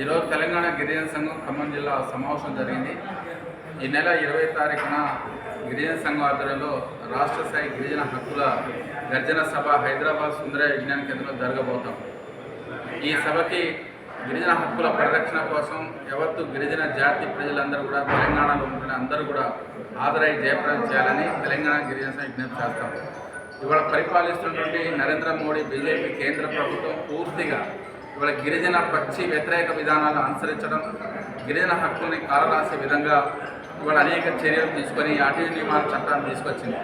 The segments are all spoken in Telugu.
ఈరోజు తెలంగాణ గిరిజన సంఘం ఖమ్మం జిల్లా సమావేశం జరిగింది. ఈ నెల ఇరవై తారీఖున గిరిజన సంఘం ఆధ్వర్యంలో రాష్ట్ర స్థాయి గిరిజన హక్కుల గర్జన సభ హైదరాబాద్ సుందర విజ్ఞాన కేంద్రంలో జరగబోతాం. ఈ సభకి గిరిజన హక్కుల పరిరక్షణ కోసం ఎవత్తు గిరిజన జాతి ప్రజలందరూ కూడా తెలంగాణలో ఉంటున్న అందరూ కూడా ఆదరై జయప్రదం చేయాలని తెలంగాణ గిరిజన సంఘ విజ్ఞప్తి చేస్తాం. ఇవాళ పరిపాలిస్తున్నటువంటి నరేంద్ర మోడీ బీజేపీ కేంద్ర ప్రభుత్వం పూర్తిగా ఇవాళ గిరిజన పక్షి వ్యతిరేక విధానాలను అనుసరించడం గిరిజన హక్కుల్ని కాలరాసే విధంగా ఇవాళ అనేక చర్యలు తీసుకొని అటవీ నియమాల చట్టాన్ని తీసుకొచ్చింది.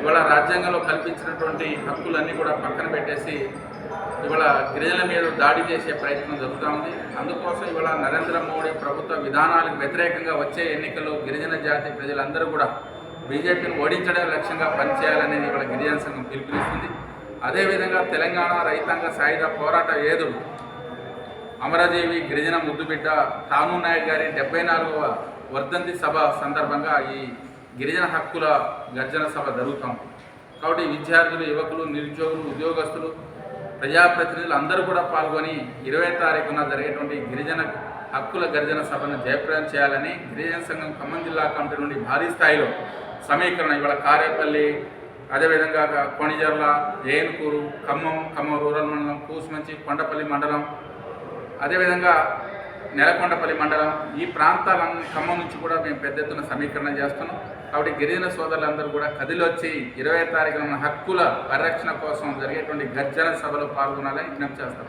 ఇవాళ రాజ్యాంగంలో కల్పించినటువంటి హక్కులన్నీ కూడా పక్కన పెట్టేసి ఇవాళ గిరిజనుల మీద దాడి చేసే ప్రయత్నం జరుగుతూ ఉంది. అందుకోసం ఇవాళ నరేంద్ర మోడీ ప్రభుత్వ విధానాలకు వ్యతిరేకంగా వచ్చే ఎన్నికల్లో గిరిజన జాతి ప్రజలందరూ కూడా బీజేపీని ఓడించడం లక్ష్యంగా పనిచేయాలనేది ఇవాళ గిరిజన సంఘం పిలుపునిస్తుంది. అదేవిధంగా తెలంగాణ రైతాంగ సాయుధ పోరాట ఏదుడు అమరజీవి గిరిజన ముద్దుబిడ్డ తాను నాయక్ గారి డెబ్బై నాలుగవ వర్ధంతి సభ సందర్భంగా ఈ గిరిజన హక్కుల గర్జన సభ జరుగుతాం. కాబట్టి విద్యార్థులు యువకులు నిరుద్యోగులు ఉద్యోగస్తులు ప్రజాప్రతినిధులు అందరూ కూడా పాల్గొని ఇరవై తారీఖున జరిగేటువంటి గిరిజన హక్కుల గర్జన సభను జయప్రదం చేయాలని గిరిజన సంఘం ఖమ్మం జిల్లా కమిటీ నుండి భారీ స్థాయిలో సమీకరణ ఇవాళ కారేపల్లి అదేవిధంగా కొణిజర్ల ఏనుకూరు ఖమ్మం ఖమ్మం రూరల్ మండలం కూసుమంచి కొండపల్లి మండలం అదేవిధంగా నెలకొండపల్లి మండలం. ఈ ప్రాంతాలన్నీ ఖమ్మం నుంచి కూడా మేము పెద్ద ఎత్తున సమీకరణ చేస్తున్నాం. కాబట్టి గిరిజన సోదరులందరూ కూడా కదిలొచ్చి ఇరవై తారీఖున ఉన్న హక్కుల పరిరక్షణ కోసం జరిగేటువంటి గర్జన సభలో పాల్గొనాలని విజ్ఞప్తి చేస్తాం.